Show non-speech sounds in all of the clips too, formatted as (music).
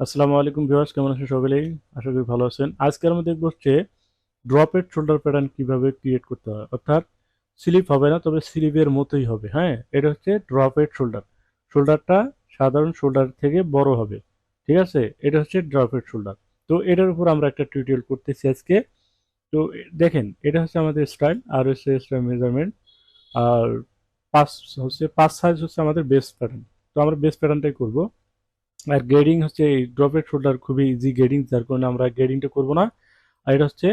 আসসালামু আলাইকুম ভিউয়ার্স, কেমন আছেন সকলেই? আশা করি ভালো আছেন। আজকের আমরা দেখব হচ্ছে ড্রপেড শোল্ডার প্যাটার্ন কীভাবে ক্রিয়েট করতে হয়। অর্থাৎ স্লিপ হবে না, তবে স্লিপের মতোই হবে হ্যাঁ? এটা হচ্ছে ড্রপেড শোল্ডার শোল্ডারটা সাধারণ শোল্ডার থেকে বড় হবে, ঠিক আছে? এটা হচ্ছে ড্রপেড শোল্ডার তো এটার উপর আমরা একটা টিউটোরিয়াল করতেছি আজকে। তো দেখেন, এটা হচ্ছে আমাদের স্টাইল আর হচ্ছে স্টাইল মেজারমেন্ট আর পাঁচ হচ্ছে, পাঁচ সাইজ হচ্ছে আমাদের বেস্ট প্যাটার্ন তো আমরা বেস্ট প্যাটার্নটাই করব। আর গ্রেডিং হচ্ছে এই ড্রপের শোল্ডার খুবই ইজি গ্রেডিং যার কারণে আমরা গ্রেডিংটা করব না। আর এটা হচ্ছে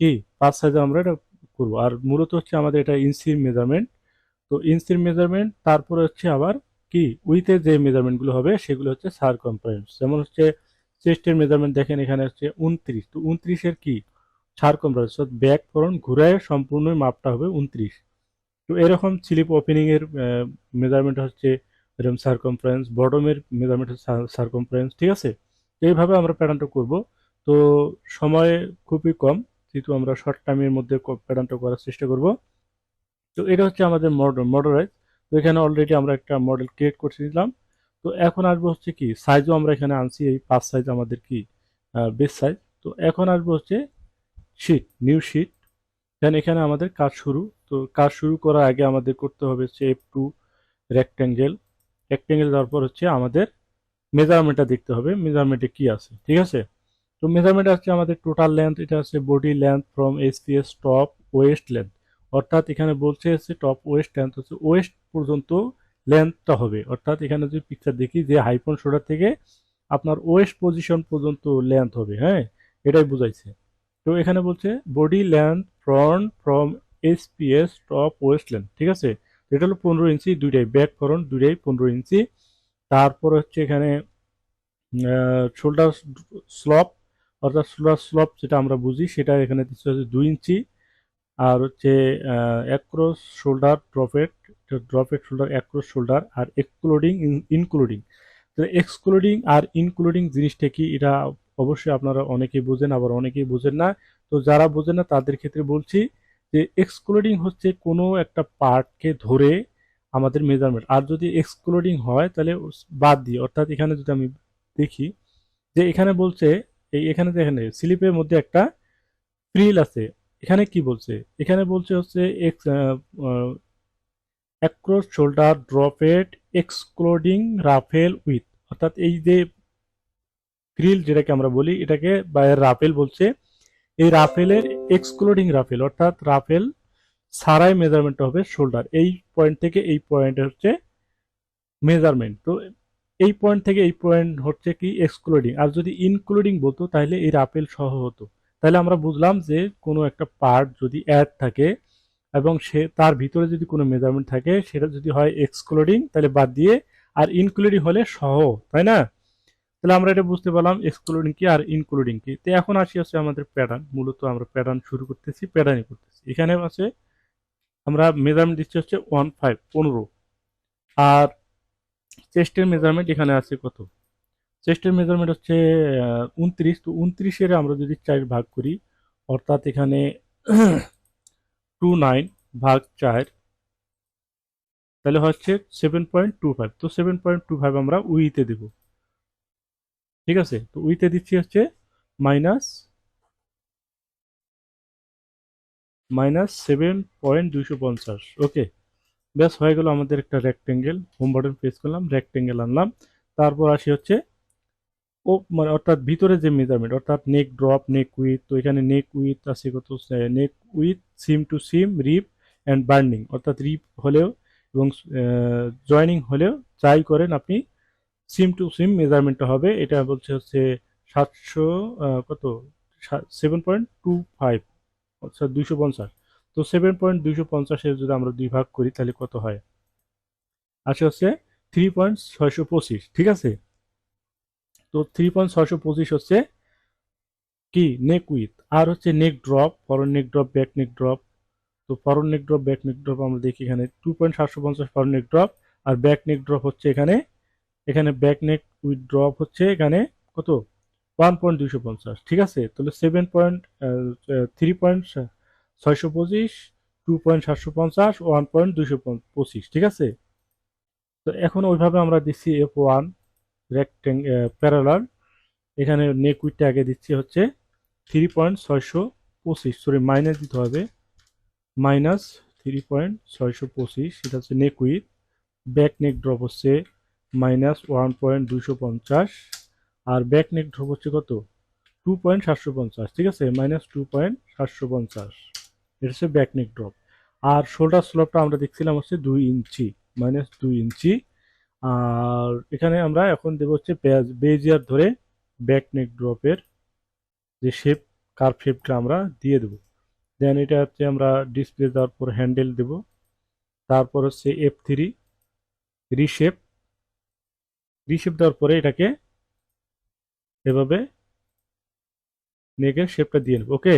কি? পাঁচ সাইজে আমরা এটা করব। আর মূলত হচ্ছে আমাদের এটা ইঞ্চির মেজারমেন্ট তো ইঞ্চির মেজারমেন্ট তারপরে হচ্ছে আবার কি? উইথে যে মেজারমেন্টগুলো হবে, সেগুলো হচ্ছে সার কম্পারেন্স যেমন হচ্ছে চেস্টের মেজারমেন্ট দেখেন, এখানে হচ্ছে উনত্রিশ। তো উনত্রিশের কি? সার কম্পারেন্স ব্যাক ফরন ঘুরায় সম্পূর্ণ মাপটা হবে উনত্রিশ। তো এরকম স্লিপ ওপেনিংয়ের মেজারমেন্ট হচ্ছে এরকম সার্কমফারেন্স বটমের মেজারমেন্ট সার্কমফারেন্স ঠিক আছে? এইভাবে আমরা প্যাটার্নটা করব। তো সময় খুবই কম, যেহেতু আমরা শর্ট টাইমের মধ্যে প্যাটার্নটা করার চেষ্টা করব। তো এটা হচ্ছে আমাদের মডেল মডেলাইজ তো এখানে অলরেডি আমরা একটা মডেল ক্রিয়েট করে দিলাম তো এখন আসব হচ্ছে কি সাইজও আমরা এখানে আনছি, এই পাঁচ সাইজ আমাদের কি বেস সাইজ তো এখন আসব হচ্ছে শিট নিউ শিট দেন এখানে আমাদের কাজ শুরু। তো কাজ শুরু করার আগে আমাদের করতে হবে হচ্ছে এফ টু রেক্ট্যাঙ্গেল রেক্টেঙ্গেল দেওয়ার পর হচ্ছে আমাদের মেজারমেন্টটা দেখতে হবে মেজারমেন্টে কি আছে, ঠিক আছে? তো মেজারমেন্ট আছে আমাদের টোটাল লেন্থ এটা আছে body length from SPS top waist length অর্থাৎ এখানে বলছে হচ্ছে টপ ওয়েস্ট লেন্থ হচ্ছে ওয়েস্ট পর্যন্ত লেন্থটা হবে। অর্থাৎ এখানে যদি পিকচার দেখি যে হাইপন শোল্ডার থেকে আপনার ওয়েস্ট পজিশন পর্যন্ত লেন্থ হবে হ্যাঁ? এটাই বুঝাইছে। তো এখানে বলছে body length front from SPS top waist length ঠিক আছে? এটা হলো পনেরো ইঞ্চি, দুইটাই ব্যাক ফরন, দুইটাই পনেরো ইঞ্চি। তারপর হচ্ছে এখানে শোল্ডার স্লপ অর্থাৎ শোল্ডার স্লপ যেটা আমরা বুঝি, সেটা এখানে দিচ্ছে হচ্ছে দুই ইঞ্চি। আর হচ্ছে across shoulder ড্রপেট ড্রপেট shoulder across shoulder আর এক্সক্লুডিং ইনক্লুডিং তাহলে এক্সক্লুডিং আর ইনক্লুডিং জিনিসটা কি? এটা অবশ্যই আপনারা অনেকেই বোঝেন, আবার অনেকেই বোঝেন না। তো যারা বোঝেন না, তাদের ক্ষেত্রে বলছি যে এক্সক্লুডিং হচ্ছে কোনো একটা পার্টকে ধরে আমাদের মেজারমেন্ট আর যদি এক্সক্লুডিং হয়, তাহলে বাদ দিয়ে, অর্থাৎ এখানে যদি আমি দেখি, যে এখানে বলছে, এই এখানে দেখেন স্লিপের মধ্যে একটা ফ্রিল আছে। এখানে কি বলছে? এখানে বলছে হচ্ছে X across shoulder dropped excluding ruffle width অর্থাৎ এই যে ফ্রিল যেটাকে আমরা বলি, এটাকে বাইরের রাফেল বলছে। এই রাফেলের এক্সক্লুডিং রাফেল অর্থাৎ রাফেল ছাড়াই মেজারমেন্ট হবে শোল্ডার এই পয়েন্ট থেকে এই পয়েন্ট হচ্ছে মেজারমেন্ট তো এই পয়েন্ট থেকে এই পয়েন্ট হচ্ছে কি এক্সক্লুডিং আর যদি ইনক্লুডিং বলতো, তাহলে এই রাফেল সহ হতো। তাহলে আমরা বুঝলাম যে কোনো একটা পার্ট যদি অ্যাড থাকে এবং সে তার ভিতরে যদি কোনো মেজারমেন্ট থাকে, সেটা যদি হয় এক্সক্লুডিং তাহলে বাদ দিয়ে আর ইনক্লুডিং হলে সহ, তাই না? তাহলে আমরা এটা বুঝতে পারলাম এক্সক্লুডিং কি আর ইনক্লুডিং কি তো এখন আসি হচ্ছে আমাদের প্যাটার্ন মূলত আমরা প্যাটার্ন শুরু করতেছি প্যাটার্নই করতেছি। এখানে আছে, আমরা মেজারমেন্ট দিচ্ছি হচ্ছে ওয়ান ফাইভ পনেরো। আর চেস্টের মেজারমেন্ট এখানে আছে কত? চেস্টের মেজারমেন্ট হচ্ছে উনত্রিশ। তো উনত্রিশের আমরা যদি চার ভাগ করি, অর্থাৎ এখানে (clears throat) টু নাইন ভাগ চার, তাহলে হচ্ছে সেভেন পয়েন্ট টু ফাইভ তো সেভেন পয়েন্ট টু ফাইভ আমরা উইতে দেবো। ঠিক আছে? তো উইতে দিচ্ছি হচ্ছে মাইনাস মাইনাস সেভেন পয়েন্ট দুইশো পঞ্চাশ। ওকে ব্যাস, হয়ে গেল আমাদের একটা রেক্টেঙ্গেল হোম বাটন প্রেস করলাম রেক্টেঙ্গেল আনলাম। তারপর আসি হচ্ছে, ও মানে অর্থাৎ ভিতরে যে মেজারমেন্ট অর্থাৎ নেক ড্রপ নেক উইথ তো এখানে নেক উইথ আছে কত? Neck width seam to seam rip and burning অর্থাৎ রিপ হলেও এবং জয়নিং হলেও যাই করেন আপনি সিম টু সিম মেজারমেন্টটা হবে। এটা বলছে হচ্ছে সাতশো কত? সেভেন পয়েন্ট টু ফাইভ আচ্ছা দুইশো পঞ্চাশ। তো সেভেন পয়েন্ট দুইশো পঞ্চাশের যদি আমরা দুই ভাগ করি, তাহলে কত হয়? আসে হচ্ছে থ্রি পয়েন্ট ছয়শো পঁচিশ, ঠিক আছে? তো থ্রি পয়েন্ট ছয়শো পঁচিশ হচ্ছে কি? নেক উইথ আর হচ্ছে neck drop front neck drop back neck drop তো front neck drop back neck drop আমরা দেখি এখানে। টু পয়েন্ট সাতশো পঞ্চাশ ফরন নেক ড্রপ আর ব্যাক নেক ড্রপ হচ্ছে এখানে এখানে ব্যাক নেক উইথ ড্রপ হচ্ছে এখানে কত? ওয়ান পয়েন্ট দুইশো পঞ্চাশ ঠিক আছে? তাহলে সেভেন পয়েন্ট থ্রি পয়েন্ট ছয়শো পঁচিশ টু পয়েন্ট সাতশো পঞ্চাশ ওয়ান পয়েন্ট দুইশো পঁচিশ ঠিক আছে? তো এখন ওইভাবে আমরা দিচ্ছি এফ ওয়ান রেক্টেং প্যারালার এখানে নেক উইথটা আগে দিচ্ছি হচ্ছে থ্রি পয়েন্ট ছয়শো পঁচিশ সরি মাইনাস দিতে হবে। মাইনাস থ্রি পয়েন্ট ছয়শো পঁচিশ সেটা হচ্ছে neck width back neck drop হচ্ছে মাইনাস ওয়ান পয়েন্ট দুইশো পঞ্চাশ আর ব্যাক নেক ড্রপ হচ্ছে কত? টু পয়েন্ট সাতশো পঞ্চাশ, ঠিক আছে? মাইনাস টু পয়েন্ট সাতশো পঞ্চাশ। এটা হচ্ছে ব্যাক নেক ড্রপ আর শোল্ডার স্লোপটা আমরা দেখছিলাম হচ্ছে দুই ইঞ্চি, মাইনাস দুই ইঞ্চি। আর এখানে আমরা এখন দেবো হচ্ছে বেজিয়ার ধরে ব্যাক নেক ড্রপের যে শেপ কার্ভ শেপটা আমরা দিয়ে দেবো। দেন এটা হচ্ছে আমরা ডিসপ্লে দেওয়ার পর হ্যান্ডেল দেব। তারপর হচ্ছে এফ থ্রি রিশেপ রিশেপ দেওয়ার পরে এটাকে এভাবে নেকের শেপটা দিয়ে নেব ওকে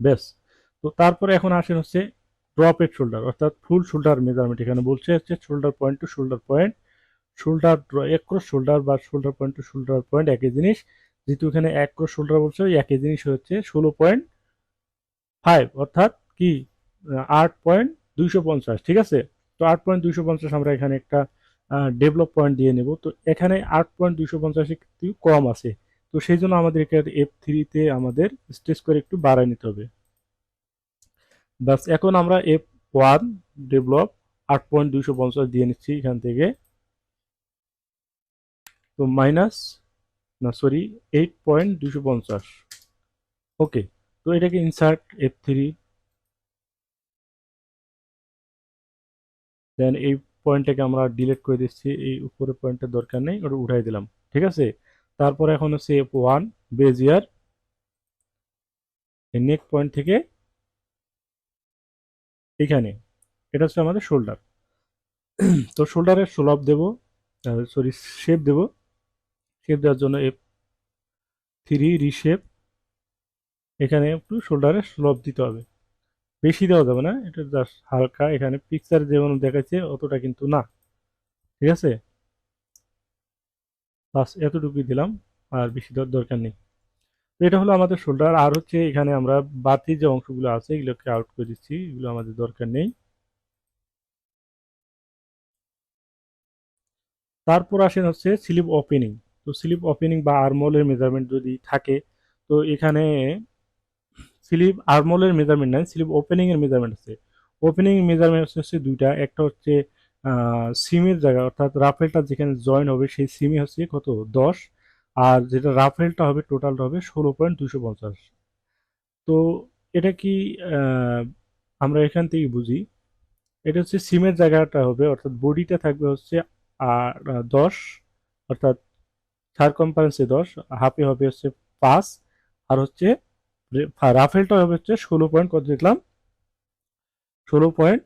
বেশ তো তারপরে এখন আসেন হচ্ছে ড্রপের শোল্ডার অর্থাৎ ফুল শোল্ডার মেজারমেন্ট এখানে বলছে হচ্ছে shoulder point to shoulder point shoulder এক ক্রস শোল্ডার বা shoulder point to shoulder point একই জিনিস। যেহেতু এখানে এক ক্রস শোল্ডার বলছে একই জিনিস হচ্ছে ষোলো পয়েন্ট ফাইভ অর্থাৎ কি? আট পয়েন্ট দুইশো পঞ্চাশ, ঠিক আছে? তো আট পয়েন্ট দুইশো পঞ্চাশ আমরা এখানে একটা ডেভেলপ পয়েন্ট দিয়ে নেব। তো এখানে আট পয়েন্ট দুইশো পঞ্চাশ একটু কম আছে। তো সেই জন্য আমাদের এখানে এফ থ্রিতে আমাদের স্টেজ করে একটু বাড়ায় নিতে হবে। বাস এখন আমরা এফ ওয়ান ডেভেলপ আট পয়েন্ট দুইশো পঞ্চাশ দিয়ে নিচ্ছি এখান থেকে। তো মাইনাস না সরি এইট পয়েন্ট দুশো পঞ্চাশ। ওকে তো এটাকে ইনসার্ট এফ থ্রি দেন এই পয়েন্টটাকে আমরা ডিলিট করে দিচ্ছি। এই উপরের পয়েন্টের দরকার নেই, ওটা উঠাই দিলাম। ঠিক আছে? তারপরে এখন হচ্ছে F one bezier neck point থেকে এখানে। এটা হচ্ছে আমাদের শোল্ডার তো শোল্ডারের সুলভ দেব সরি শেপ দেব। শেপ দেওয়ার জন্য এফ থ্রি রিশেপ এখানে একটু শোল্ডারে সুলভ দিতে হবে। বেশি দেওয়া যাবে না, এটা জাস্ট হালকা, এখানে পিকচার যেমন দেখাচ্ছে অতটা কিন্তু না, ঠিক আছে? বাস এতটুকুই দিলাম, আর বেশি দেওয়ার দরকার নেই। তো এটা হলো আমাদের শোল্ডার আর হচ্ছে এখানে আমরা বাতি যে অংশগুলো আছে এগুলোকে আউট করে দিচ্ছি, এগুলো আমাদের দরকার নেই। তারপর আসেন হচ্ছে স্লিপ ওপেনিং তো স্লিপ ওপেনিং বা আর্মলের মেজারমেন্ট যদি থাকে, তো এখানে স্লিপ আর্মলের মেজারমেন্ট নাই, স্লিপ ওপেনিং এর মেজারমেন্ট আছে। ওপেনিং মেজারমেন্ট হচ্ছে দুইটা, একটা হচ্ছে সিমের জায়গা, অর্থাৎ রাফেলটা যেখানে জয়েন হবে সেই সিমি হচ্ছে কত? দশ। আর যেটা রাফেলটা হবে টোটালটা হবে ষোলো পয়েন্ট দুশো পঞ্চাশ। তো এটা কি আমরা এখান থেকে বুঝি। এটা হচ্ছে সিমের জায়গাটা হবে, অর্থাৎ বডিটা থাকবে হচ্ছে আর দশ, অর্থাৎ থার্ড সারকম্পারেন্সে দশ হাফে হবে হচ্ছে পাঁচ, আর হচ্ছে রাফেলটা হবে হচ্ছে ষোলো পয়েন্ট কত দেখলাম? ষোলো পয়েন্ট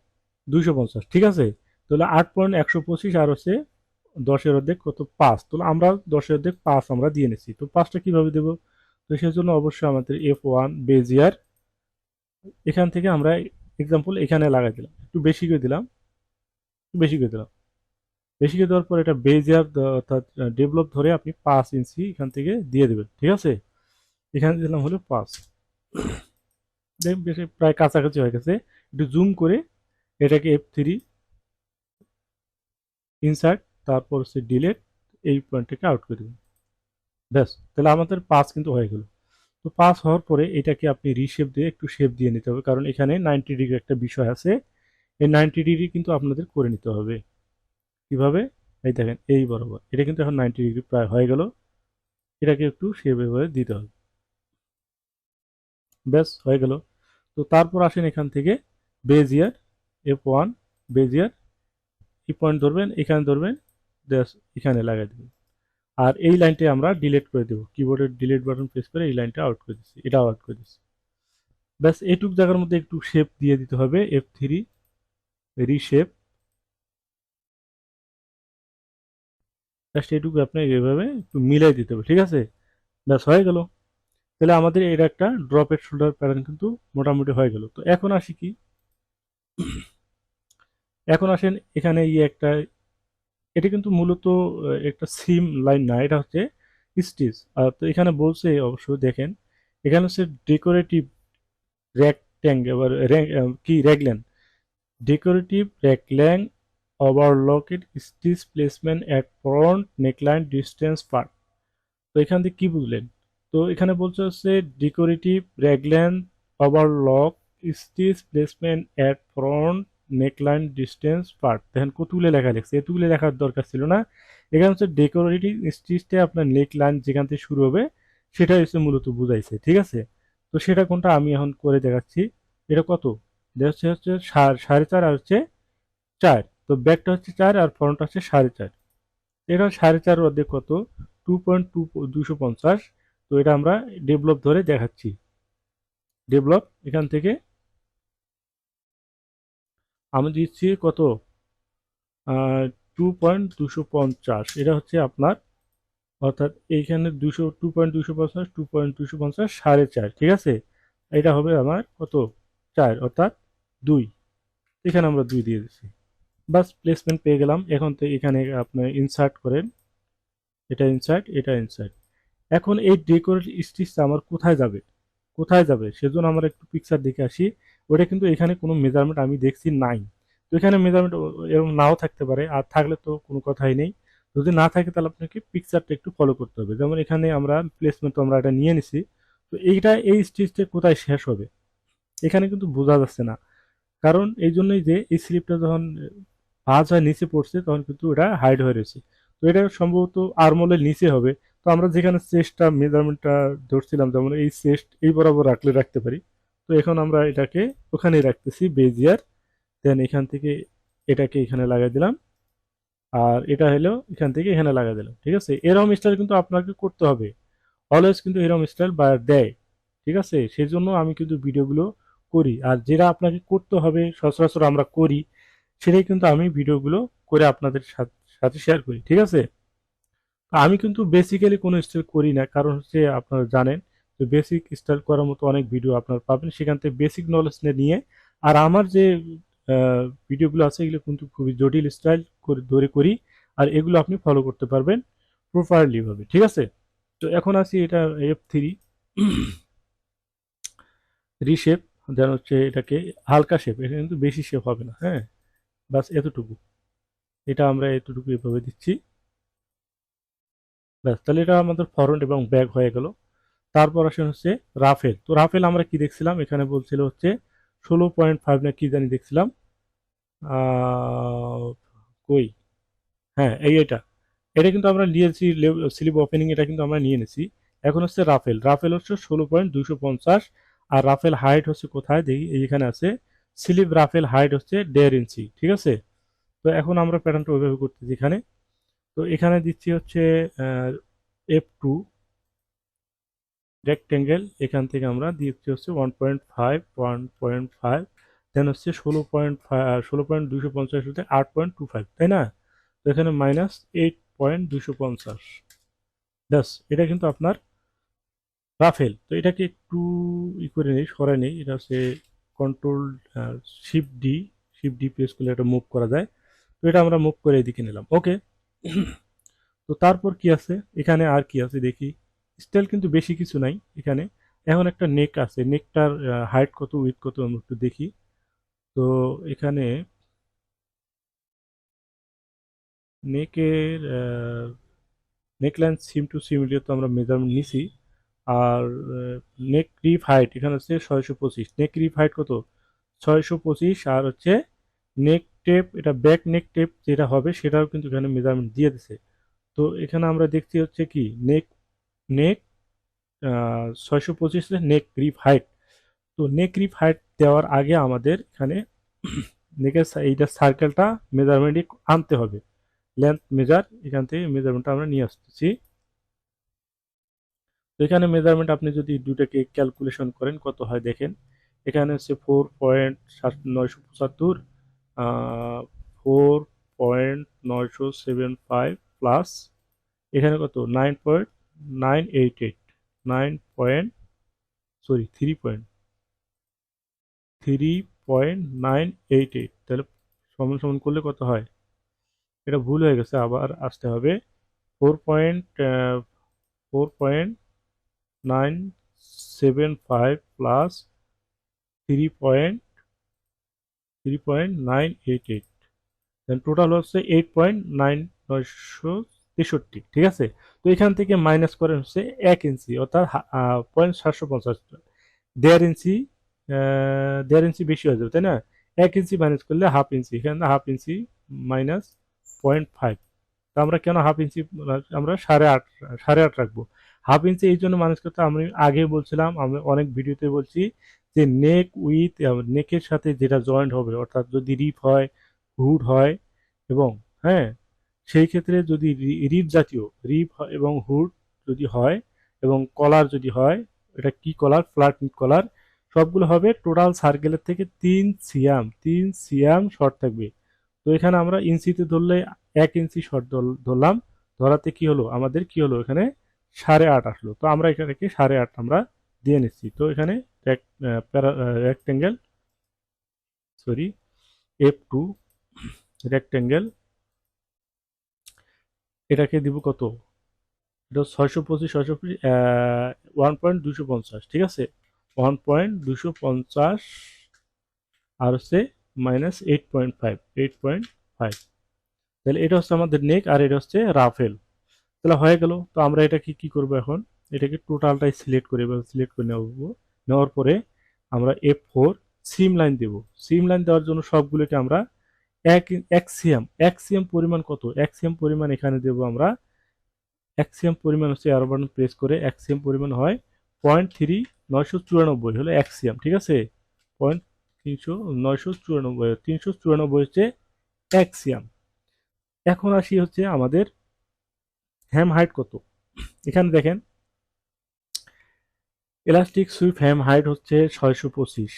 দুইশো পঞ্চাশ, ঠিক আছে? তাহলে আট পয়েন্ট একশো পঁচিশ আর হচ্ছে দশের অর্ধেক কত? পাঁচ। তাহলে আমরা দশের অর্ধেক পাঁচ আমরা দিয়ে নিচ্ছি। তো পাঁচটা কীভাবে দেবো? তো সেই জন্য অবশ্যই আমাদের এফ ওয়ান বেজিয়ার এখান থেকে আমরা এক্সাম্পল এখানে লাগাই দিলাম। একটু বেশি করে দিলাম। বেশি করে দিলাম। বেশি করে দেওয়ার পর এটা বেজিয়ার অর্থাৎ ডেভেলপ ধরে আপনি পাঁচ ইঞ্চি এখান থেকে দিয়ে দেবেন, ঠিক আছে? এখানে দিলাম হলো পাঁচ। (coughs) বেশি প্রায় কাছাকাছি হয়ে গেছে। একটু জুম করে এটাকে এফ থ্রি ইনসার্ট তারপর হচ্ছে ডিলেট এই পয়েন্টটাকে আউট করে দেবেন। ব্যাস, তাহলে আমাদের পাঁচ কিন্তু হয়ে গেল। তো পাস হওয়ার পরে এটাকে আপনি রিশেপ দিয়ে একটু শেপ দিয়ে নিতে হবে, কারণ এখানে নাইনটি ডিগ্রি একটা বিষয় আছে। এই নাইনটি ডিগ্রি কিন্তু আপনাদের করে নিতে হবে। কীভাবে? এই দেখেন, এই বরাবর। এটা কিন্তু এখন নাইনটি ডিগ্রি প্রায় হয়ে গেল। এটাকে একটু এভাবে দিতে হবে। ব্যাস, হয়ে গেল। তো তারপর আসেন এখান থেকে বেজিয়ার, এফ ওয়ান, বেজিয়ার। এই পয়েন্ট ধরবেন, এখানে ধরবেন, ব্যাস, এখানে লাগাই দেবেন। আর এই লাইনটা আমরা ডিলিট করে দেবো। কিবোর্ডের ডিলিট বাটন প্রেস করে এই লাইনটা আউট করে দিচ্ছি। এটা আউট করে দিচ্ছি। ব্যাস এইটুক জায়গার মধ্যে একটু শেপ দিয়ে দিতে হবে। এফ থ্রি রিশেপ জাস্ট এইটুকু আপনার এইভাবে একটু মিলাই দিতে হবে, ঠিক আছে? ব্যাস, হয়ে গেল। তাহলে আমাদের এটা একটা ড্রপের শোল্ডার প্যাটার্ন কিন্তু মোটামুটি হয়ে গেল। তো এখন আসি কি? এখন আসেন এখানে ইয়ে একটা, এটা কিন্তু মূলত একটা সিম লাইন না, এটা হচ্ছে স্টিচ আর তো এখানে বলছে অবশ্যই দেখেন, এখানে হচ্ছে ডেকোরেটিভ র্যাকট্যাঙ্গ এবার কি raglan decorative raglan ওভারলকের stitch placement at front neckline distance part তো এখান থেকে কী বুঝলেন? তো এখানে বলছে হচ্ছে decorative raglan overlock stitch placement at front neckline distance part দেখেন কতুলে লেখা লিখছে এতুগুলো লেখার দরকার ছিল না। এখানে হচ্ছে ডেকোরেটিভ স্টিচটা আপনার নেক লাইন যেখান থেকে শুরু হবে, সেটা হচ্ছে মূলত বুঝাইছে, ঠিক আছে? তো সেটা কোনটা আমি এখন করে দেখাচ্ছি। এটা কত? হচ্ছে হচ্ছে সাড়ে চার আর হচ্ছে চার। তো ব্যাকটা হচ্ছে চার আর ফ্রন্টটা হচ্ছে সাড়ে চার। এটা সাড়ে চার অর্ধেক কত? টু পয়েন্ট টু দুশো পঞ্চাশ। তো এটা আমরা ডেভেলপ ধরে দেখাচ্ছি। ডেভেলপ এখান থেকে আমি দিচ্ছি কত? টু পয়েন্ট দুশো পঞ্চাশ এটা হচ্ছে আপনার, অর্থাৎ এইখানে দুশো টু পয়েন্ট দুশো পঞ্চাশ টু পয়েন্ট দুশো পঞ্চাশ সাড়ে চার, ঠিক আছে? এটা হবে আমার কত? চার, অর্থাৎ দুই। এখানে আমরা দুই দিয়ে দিচ্ছি। বাস প্লেসমেন্ট পেয়ে গেলাম। এখন তো এখানে আপনি ইনসার্ট করেন। এটা ইনসার্ট এটা ইনসার্ট এখন এই ডেকোরেট স্টিচটা আমার কোথায় যাবে? কোথায় যাবে? সেজন্য আমরা একটু পিকচার দেখে আসি। ওটা কিন্তু এখানে কোনো মেজারমেন্ট আমি দেখছি নাই। তো এখানে মেজারমেন্ট এরকম নাও থাকতে পারে, আর থাকলে তো কোনো কথাই নেই। যদি না থাকে তাহলে আপনাকে পিকচারটা একটু ফলো করতে হবে। যেমন এখানে আমরা প্লেসমেন্ট তো আমরা এটা নিয়ে নিছি। তো এইটা, এই স্টেজটা কোথায় শেষ হবে? এখানে কিন্তু বোঝা যাচ্ছে না। কারণ এই জন্যই যে এই স্লিপটা যখন ভাঁজ হয় নিচে পড়ছে, তখন কিন্তু এটা হাইড হয়ে রয়েছে। তো এটা সম্ভবত আরমলের নিচে হবে। তো আমরা যেখানে চেস্টটা মেজারমেন্টটা ধরছিলাম, যেমন এই চেস্ট এই বরাবর রাখলে রাখতে পারি। তো এখন আমরা এটাকে ওখানেই রাখতেছি বেজিয়ার দেন এখান থেকে এটাকে এখানে লাগাই দিলাম। আর এটা হলো এখান থেকে এখানে লাগা দিলাম, ঠিক আছে? এরম স্টাইল কিন্তু আপনাকে করতে হবে। অলওয়েজ কিন্তু এরম স্টাইল বা দেয়, ঠিক আছে? সেই জন্য আমি কিন্তু ভিডিওগুলো করি। আর যেটা আপনাকে করতে হবে, সচরাচর আমরা করি, সেটাই কিন্তু আমি ভিডিওগুলো করে আপনাদের সাথে শেয়ার করি, ঠিক আছে? আমি কিন্তু বেসিক্যালি কোনো স্টাইল করি না। কারণ হচ্ছে আপনারা জানেন যে বেসিক স্টাইল করার মতো অনেক ভিডিও আপনারা পাবেন। সেখান থেকে বেসিক নলেজ নিয়ে আর আমার যে ভিডিওগুলো আছে, এগুলো কিন্তু খুবই জটিল স্টাইল করে, ধরে করি আর এগুলো আপনি ফলো করতে পারবেন প্রপারলি ভাবে, ঠিক আছে? তো এখন আছি এটা এফ থ্রি রিশেপ যেন হচ্ছে এটাকে হালকা শেপ এটা কিন্তু বেশি শেপ হবে না হ্যাঁ? বাস এতটুকু। এটা আমরা এতটুকু এভাবে দিচ্ছি। ব্যাস, তাহলে এটা আমাদের ফরন্ট এবং ব্যাক হয়ে গেল। তারপর আসে হচ্ছে রাফেল। তো রাফেল আমরা কি দেখছিলাম? এখানে বলছিল হচ্ছে ষোলো পয়েন্ট ফাইভ না কি জানি দেখছিলাম। কই? হ্যাঁ এই এটা। এটা কিন্তু আমরা নিয়েছি স্লিপ ওপেনিং এটা কিন্তু আমরা নিয়ে নিছি। এখন হচ্ছে রাফেল। রাফেল হচ্ছে ষোলো পয়েন্ট দুশো পঞ্চাশ আর রাফেল হাইট হচ্ছে কোথায়? দেখি এইখানে আছে। স্লিপ রাফেল হাইট হচ্ছে দেড় ইঞ্চি, ঠিক আছে? তো এখন আমরা প্যাটার্নটা ওইভাবে করতেছি এখানে। তো এখানে দিচ্ছি হচ্ছে এফ টু রেক্টেঙ্গেল এখান থেকে আমরা দিচ্ছি হচ্ছে one point five one point five then হচ্ছে ষোলো পয়েন্ট ষোলো পয়েন্ট দুশো পঞ্চাশ হতে আট পয়েন্ট টু ফাইভ তাই না? তো এখানে মাইনাস এইট পয়েন্ট দুশো পঞ্চাশ। ব্যাস, এটা কিন্তু আপনার রাফেল। তো এটাকে একটু ই করে নিই, সরাই নিই। এটা হচ্ছে control shift D shift D press করলে এটা মুভ করা যায়। তো এটা আমরা মুভ করে এদিকে নিলাম। ওকে তো তারপর কি আছে? এখানে আর কি আছে দেখি। স্টাইল কিন্তু বেশি কিছু নাই এখানে। এখন একটা নেক আছে। নেকটার হাইট কত উইথ কত আমরা একটু দেখি। তো এখানে নেকের নেকলাইন সিম টু সিম তো আমরা মেজারমেন্ট নিছি। আর নেক রিপ হাইট এখানে হচ্ছে ছয়শো পঁচিশ। নেক রিপ হাইট কত? ছয়শো পঁচিশ আর হচ্ছে নেক টেপ, এটা ব্যাক নেক টেপ যেটা হবে সেটাও কিন্তু এখানে মেজারমেন্ট দিয়ে দিছে। তো এখানে আমরা দেখছি হচ্ছে কি নেক নেক ছয়শো পঁচিশে নেক রিপ হাইট তো নেক রিপ হাইট দেওয়ার আগে আমাদের এখানে (clears throat) নেকের এইটা সার্কেলটা মেজারমেন্টই আনতে হবে। লেন্থ মেজার এখান থেকে মেজারমেন্টটা আমরা নিয়ে আসতেছি। তো এখানে মেজারমেন্ট আপনি যদি দুটাকে ক্যালকুলেশন করেন, কত হয় দেখেন। এখানে হচ্ছে ফোর পয়েন্ট সাত, নয়শো পঁচাত্তর ফোর পয়েন্ট নয়শো সেভেন ফাইভ প্লাস এখানে কত? Nine point nine eight eight nine point sorry three point three point nine eight eight তাহলে সমান সমান করলে কত হয়? এটা ভুল হয়ে গেছে, আবার আসতে হবে। Four point four point nine seven five plus three point three point nine eight eight then total হচ্ছে এইট পয়েন্ট নাইন নয়শো তেষট্টি ঠিক আছে? তো এখান থেকে মাইনাস করেন হচ্ছে এক ইঞ্চি, অর্থাৎ পয়েন্ট সাতশো পঞ্চাশ। দেড় ইঞ্চি দেড় ইঞ্চি বেশি হয়ে যাবে, তাই না? এক ইঞ্চি মাইনাস করলে হাফ ইঞ্চি, এখানে half inch minus point five তো আমরা কেন হাফ ইঞ্চি, আমরা সাড়ে আট সাড়ে আট রাখব? হাফ ইঞ্চি এই জন্য মাইনাস করতে, আমি আগে বলছিলাম, আমি অনেক ভিডিওতে বলছি যে নেক উইথ নেকের সাথে যেটা জয়েন্ট হবে, অর্থাৎ যদি রিপ হয় হুড হয় এবং হ্যাঁ সেই ক্ষেত্রে যদি রিপ জাতীয় রিপ এবং হুড যদি হয় এবং কলার যদি হয়, এটা কি কলার ফ্ল্যাট কলার সবগুলো হবে টোটাল সার্কেলের থেকে তিন সিয়াম তিন সিয়াম শর্ট থাকবে। তো এখানে আমরা ইঞ্চিতে ধরলে এক ইঞ্চি শর্ট ধরলাম, ধরাতে কি হলো? আমাদের কি হলো? এখানে সাড়ে আট আসলো। তো আমরা এখানে সাড়ে আট আমরা দিয়ে নিচ্ছি। তো এখানে rectangle sorry F two rectangle এটাকে দিব কত? এটা ছয়শো পঁচিশ, ছয়শো ওয়ান পয়েন্ট দুশো পঞ্চাশ, ঠিক আছে? ওয়ান পয়েন্ট দুশো পঞ্চাশ আর হচ্ছে minus eight point five eight point five তাহলে এটা হচ্ছে আমাদের নেক আর এটা হচ্ছে রাফেল। তাহলে হয়ে গেল। তো আমরা এটাকে কি করব এখন? এটাকে টোটালটাই সিলেক্ট করে এবার সিলেক্ট করে নেব। নেওয়ার পরে আমরা এফ ফোর সিম লাইন দেব। সিম লাইন দেওয়ার জন্য সবগুলোকে আমরা এক সিএম এক পরিমাণ কত? এক সিএম পরিমাণ এখানে দেব আমরা। এক সিএম পরিমাণ হচ্ছে আরও বাটন প্রেস করে এক সিএম পরিমাণ হয় পয়েন্ট থ্রি নয়শো চুরানব্বই, হলো এক সিএম ঠিক আছে? পয়েন্ট তিনশো নয়শো চুরানব্বই, তিনশো চুরানব্বই হচ্ছে এক সিএম এখন আসি হচ্ছে আমাদের হ্যাম হাইট কত। এখানে দেখেন এলাস্টিক সুইপ হ্যাম হাইট হচ্ছে ছয়শো পঁচিশ।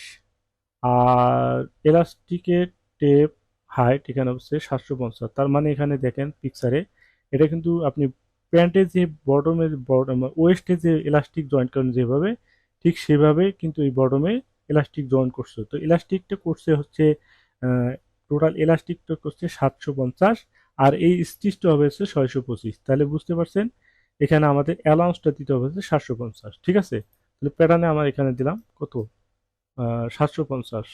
আর এলাস্টিকের টেপ হাইট এখানে হচ্ছে সাতশো পঞ্চাশ। তার মানে এখানে দেখেন পিকচারে এটা কিন্তু আপনি প্যান্টের যে বটমের ওয়েস্টে যে এলাস্টিক জয়েন্ট করেন যেভাবে, ঠিক সেভাবে কিন্তু এই বটমে এলাস্টিক জয়েন্ট করছে। তো এলাস্টিকটা করছে হচ্ছে টোটাল এলাস্টিকটা করছে সাতশো পঞ্চাশ, আর এই স্টিচটা হবে হচ্ছে ছয়শো পঁচিশ। তাহলে বুঝতে পারছেন, এখানে আমাদের অ্যালাউন্সটা দিতে হবে হচ্ছে সাতশো পঞ্চাশ, ঠিক আছে? তাহলে প্যাটার্নে আমার এখানে দিলাম কত? সাতশো পঞ্চাশ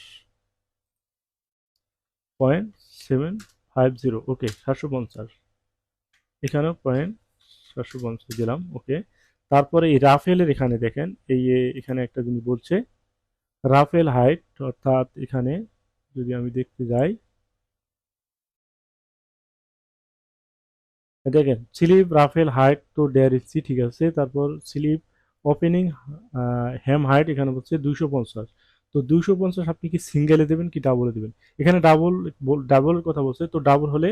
point seven five zero okay সাতশো পঞ্চাশ। এখানেও পয়েন্ট সাতশো পঞ্চাশ দিলাম ওকে তারপরে এই রাফেলের এখানে দেখেন, এই এখানে একটা জিনিস বলছে, রাফেল হাইট অর্থাৎ এখানে যদি আমি দেখতে যাই, দেখেন, স্লিপ, রাফেল হাইট তো দেড় ইঞ্চি ঠিক আছে। তারপর স্লিপ ওপেনিং হ্যাম হাইট এখানে বলছে দুইশো পঞ্চাশ। তো দুইশো পঞ্চাশ আপনি কি সিঙ্গেলে দেবেন কি ডাবলে দেবেন? এখানে ডাবল ডাবলের কথা বলছে, তো ডাবল হলে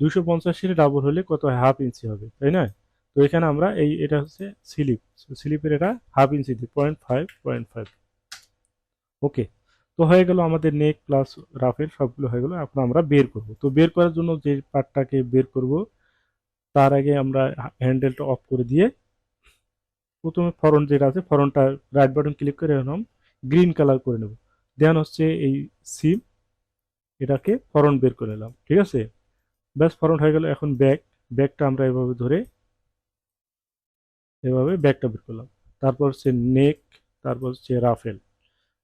দুইশো পঞ্চাশের ডাবল হলে কত হাফ ইঞ্চি হবে, তাই না? তো এখানে আমরা এই, এটা হচ্ছে স্লিপ স্লিপের এটা হাফ ইঞ্চি দিই point five point five okay তো হয়ে গেল আমাদের নেক প্লাস রাফেল সবগুলো হয়ে গেল, এখন আমরা বের করব। তো বের করার জন্য যে পার্টটাকে বের করব, তার আগে আমরা হ্যান্ডেলটা অফ করে দিয়ে প্রথমে ফরন যেটা আছে, ফরনটা রাইট বাটন ক্লিক করে এখন গ্রিন কালার করে নেব। দেন হচ্ছে এই সিম এটাকে ফরন বের করে নিলাম, ঠিক আছে? ব্যাস, ফরন হয়ে গেল এখন ব্যাগ ব্যাগটা আমরা এভাবে ধরে এভাবে ব্যাগটা বের করলাম। তারপর হচ্ছে নেক তারপর হচ্ছে রাফেল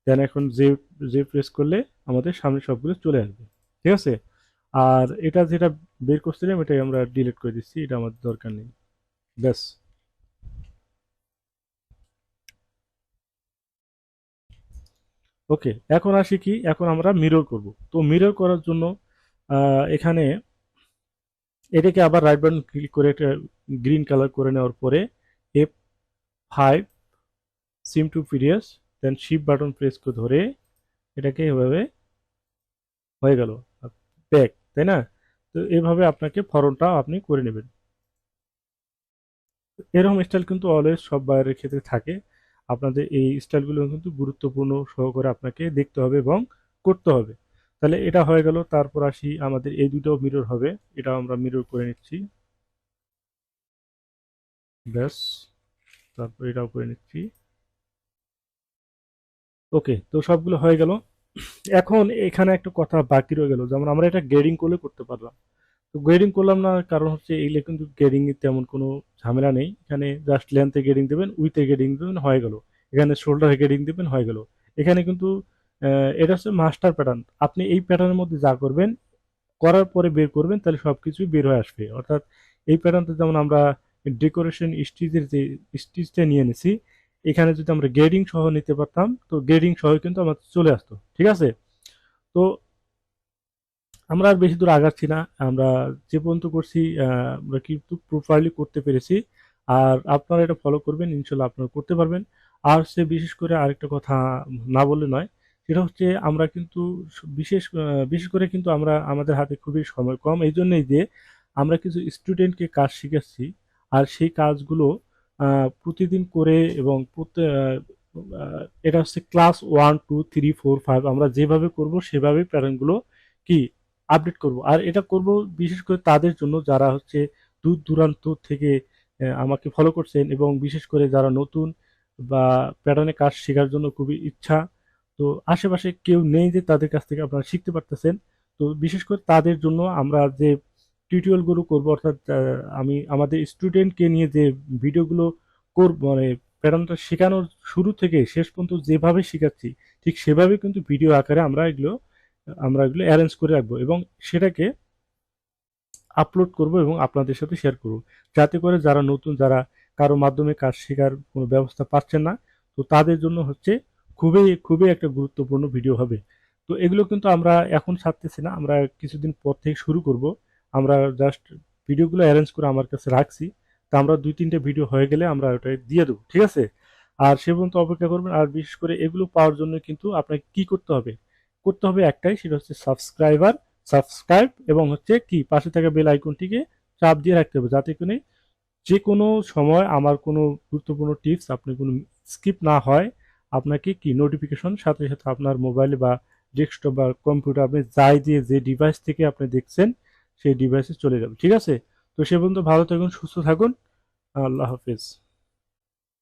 দেন এখন যে যে প্রেস করলে আমাদের সামনে সবগুলো চলে আসবে, ঠিক আছে? আর এটা যেটা বের করছিলাম, এটাই আমরা ডিলিট করে দিচ্ছি, এটা আমাদের দরকার নেই। ব্যাস। ওকে এখন আসি কি? এখন আমরা মিরর করব। তো মিরর করার জন্য এখানে এটাকে আবার রাইট বাটন ক্লিক করে একটা গ্রিন কালার করে নেওয়ার পরে এফ ফাইভ সিম টু পিরিয়াস দেন শিপ বাটন প্রেস করে ধরে এটাকে এভাবে হয়ে গেল। ব্যাক তাই না? তো এভাবে আপনাকে ফরনটা আপনি করে নেবেন। এরকম স্টাইল কিন্তু অলওয়েজ সব বাইরের ক্ষেত্রে থাকে। আপনাদের এই স্টাইলগুলো কিন্তু গুরুত্বপূর্ণ সহকারে আপনাকে দেখতে হবে এবং করতে হবে। তাহলে এটা হয়ে গেল, তারপর আসি আমাদের এই দুটো মিরর হবে। এটা আমরা মিরর করে নিচ্ছি। ব্যাস, তারপর এটাও করে নিচ্ছি। ওকে, তো সবগুলো হয়ে গেল। এখন এখানে একটা কথা বাকি রয়ে গেল, যেমন আমরা এটা গ্রেডিং করলে করতে পারলাম। তো গ্রেডিং করলাম না, কারণ হচ্ছে এইগুলো কিন্তু গ্রেডিং তেমন কোনো ঝামেলা নেই। এখানে জাস্ট লেন্থে গ্রেডিং দেবেন উইথে গ্রেডিং দেবেন, হয়ে গেল। এখানে শোল্ডারে গ্রেডিং দেবেন, হয়ে গেল। এখানে কিন্তু এটা হচ্ছে মাস্টার প্যাটার্ন আপনি এই প্যাটার্নের মধ্যে যা করবেন, করার পরে বের করবেন, তাহলে সব কিছুই বের হয়ে আসবে। অর্থাৎ এই প্যাটার্নটা যেমন আমরা ডেকোরেশন স্টিচের যে স্টিচটা নিয়ে নিছি এখানে যদি আমরা গ্রেডিং সহ নিতে পারতাম, তো গ্রেডিং সহ কিন্তু আমার চলে আসতো। ঠিক আছে? তো আমরা আর বেশি দূর আগাচ্ছি না। আমরা যে পর্যন্ত করছি আমরা কিন্তু প্রপারলি করতে পেরেছি। আর আপনারা এটা ফলো করবেন, ইনশাল্লাহ আপনারা করতে পারবেন। আর সে বিশেষ করে আরেকটা কথা না বললে নয়, সেটা হচ্ছে আমরা কিন্তু বিশেষ বিশেষ করে কিন্তু আমরা, আমাদের হাতে খুবই সময় কম। এই জন্যই যে আমরা কিছু স্টুডেন্টকে কাজ শিখাচ্ছি। আর সেই কাজগুলো প্রতিদিন করে এবং এটা হচ্ছে class one two three four five আমরা যেভাবে করব, সেভাবেই প্যাটার্নগুলো কি আপডেট করব। আর এটা করব বিশেষ করে তাদের জন্য যারা হচ্ছে দূর দূরান্ত থেকে আমাকে ফলো করছেন এবং বিশেষ করে যারা নতুন বা প্যাটার্নে কাজ শেখার জন্য খুবই ইচ্ছা, তো আশেপাশে কেউ নেই যে তাদের কাছ থেকে আপনারা শিখতে পারতেছেন। তো বিশেষ করে তাদের জন্য আমরা যে টিউটোরিয়ালগুলো করব, অর্থাৎ আমি আমাদের স্টুডেন্টকে নিয়ে যে ভিডিওগুলো করব মানে প্যাটার্নটা শেখানোর শুরু থেকে শেষ পর্যন্ত যেভাবে শেখাচ্ছি, ঠিক সেভাবে কিন্তু ভিডিও আকারে আমরা এগুলো আমরা এগুলো অ্যারেঞ্জ করে রাখব এবং সেটাকে আপলোড করব এবং আপনাদের সাথে শেয়ার করব। যাতে করে যারা নতুন, যারা কারও মাধ্যমে কাজ শেখার কোনো ব্যবস্থা পাচ্ছেন না, তো তাদের জন্য হচ্ছে খুবই খুবই একটা গুরুত্বপূর্ণ ভিডিও হবে। তো এগুলো কিন্তু আমরা এখন ছাড়তেছি না, আমরা কিছুদিন পর থেকে শুরু করব। আমরা জাস্ট ভিডিওগুলো অ্যারেঞ্জ করে আমার কাছে রাখছি। তা আমরা দুই, তিনটে ভিডিও হয়ে গেলে আমরা ওটা দিয়ে দেবো, ঠিক আছে? আর সে পর্যন্ত অপেক্ষা করবেন, আর বিশেষ করে এগুলো পাওয়ার জন্য কিন্তু আপনাকে কি করতে হবে? করতে হবে একটাই, সেটা হচ্ছে সাবস্ক্রাইবার সাবস্ক্রাইব এবং হচ্ছে কি, পাশে থাকা বেল আইকনটিকে চাপ দিয়ে রাখতে হবে, যাতে করে যে কোনো সময় আমার কোনো গুরুত্বপূর্ণ টিপস আপনি কোনো স্কিপ না হয়, আপনাকে কি নোটিফিকেশন সাথে সাথে আপনার মোবাইলে বা ডেস্কটপ বা কম্পিউটার আপনি যাই দিয়ে যে ডিভাইস থেকে আপনি দেখছেন, সেই ডিভাইসে চলে যাবে, ঠিক আছে? তো সে পর্যন্ত ভালো থাকুন, সুস্থ থাকুন, আল্লাহ হাফিজ।